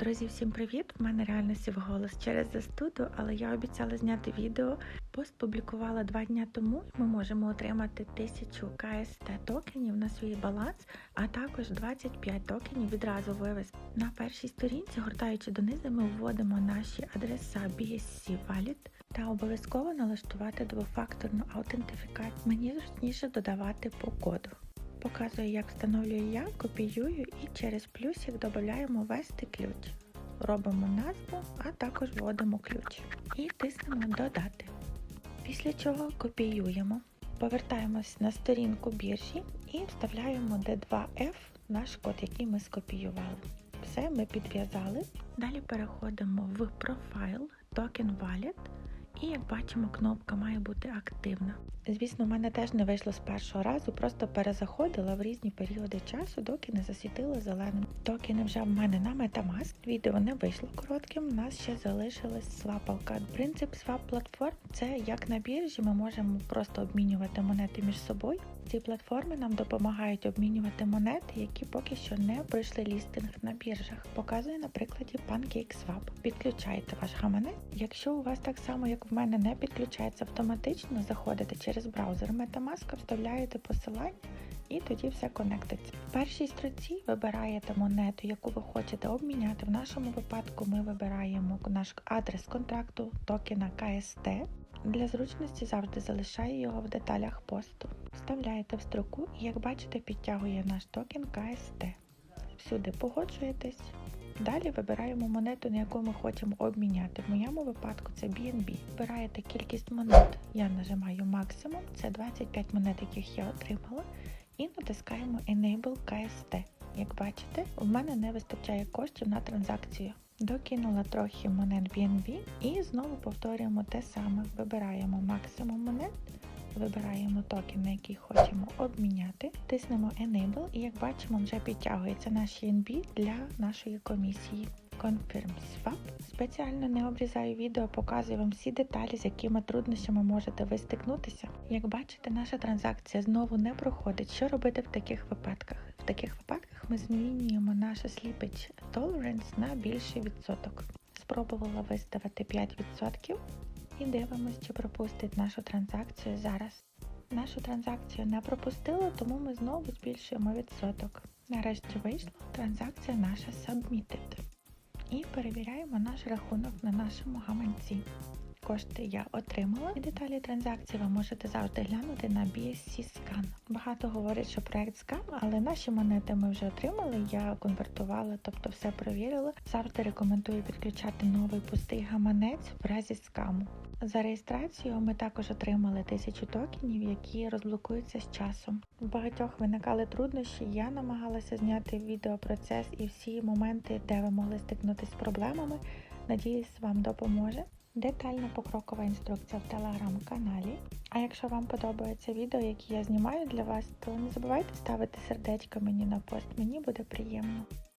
Друзі, всім привіт! В мене реально сів голос через застуду, але я обіцяла зняти відео. Пост публікувала два дні тому. Ми можемо отримати 1000 КСТ токенів на свій баланс, а також 25 токенів відразу вивести. На першій сторінці, гортаючи донизу, ми вводимо наші адреса BSC Wallet та обов'язково налаштувати двофакторну аутентифікацію. Мені зручніше додавати по коду. Показую, як встановлюю я, копіюю і через плюсик додаємо ввести ключ. Робимо назву, а також вводимо ключ. І тиснемо Додати. Після чого копіюємо, повертаємось на сторінку біржі і вставляємо D2F наш код, який ми скопіювали. Все, ми підв'язали. Далі переходимо в профайл Token Wallet. І як бачимо, кнопка має бути активна. Звісно, в мене теж не вийшло з першого разу, просто перезаходила в різні періоди часу, доки не засвітило зеленим. Токени вже в мене на Metamask. Відео не вийшло коротким, у нас ще залишилась свапалка. Принцип свап платформ це як на біржі, ми можемо просто обмінювати монети між собою. Ці платформи нам допомагають обмінювати монети, які поки що не пройшли лістинг на біржах. Показую на прикладі PancakeSwap. Підключаєте ваш гаманець. Якщо у вас так само, як в мене, не підключається автоматично, заходите через браузер Metamask, вставляєте посилання. І тоді все конектиться. В першій строці вибираєте монету, яку ви хочете обміняти. В нашому випадку ми вибираємо наш адрес контракту токена КСТ. Для зручності завжди залишаю його в деталях посту. Вставляєте в строку і, як бачите, підтягує наш токен КСТ. Всюди погоджуєтесь. Далі вибираємо монету, на яку ми хочемо обміняти. В моєму випадку це BNB. Вибираєте кількість монет. Я нажимаю максимум, це 25 монет, яких я отримала. І натискаємо Enable KST. Як бачите, в мене не вистачає коштів на транзакцію. Докинула трохи монет BNB і знову повторюємо те саме. Вибираємо максимум монет, вибираємо токен, на який хочемо обміняти, тиснемо Enable і як бачимо, вже підтягується наш ENB для нашої комісії. Confirm Swap. Спеціально не обрізаю відео, показую вам всі деталі, з якими труднощами можете ви стикнутися. Як бачите, наша транзакція знову не проходить. Що робити в таких випадках? В таких випадках ми змінюємо наше Slippage Tolerance на більший відсоток. Спробувала виставити 5% і дивимося, чи пропустить нашу транзакцію зараз. Нашу транзакцію не пропустило, тому ми знову збільшуємо відсоток. Нарешті вийшла транзакція наша Submitted. І перевіряємо наш рахунок на нашому гаманці. Кошти я отримала і деталі транзакції ви можете завжди глянути на BSC Scan. Багато говорять, що проект скам, але наші монети ми вже отримали, я конвертувала, тобто все перевірила. Завжди рекомендую підключати новий пустий гаманець в разі скаму. За реєстрацію ми також отримали тисячу токенів, які розблокуються з часом. В багатьох виникали труднощі, я намагалася зняти відеопроцес і всі моменти, де ви могли стикнутися з проблемами. Надіюсь, вам допоможе. Детальна покрокова інструкція в телеграм-каналі. А якщо вам подобається відео, які я знімаю для вас, то не забувайте ставити сердечко мені на пост, мені буде приємно.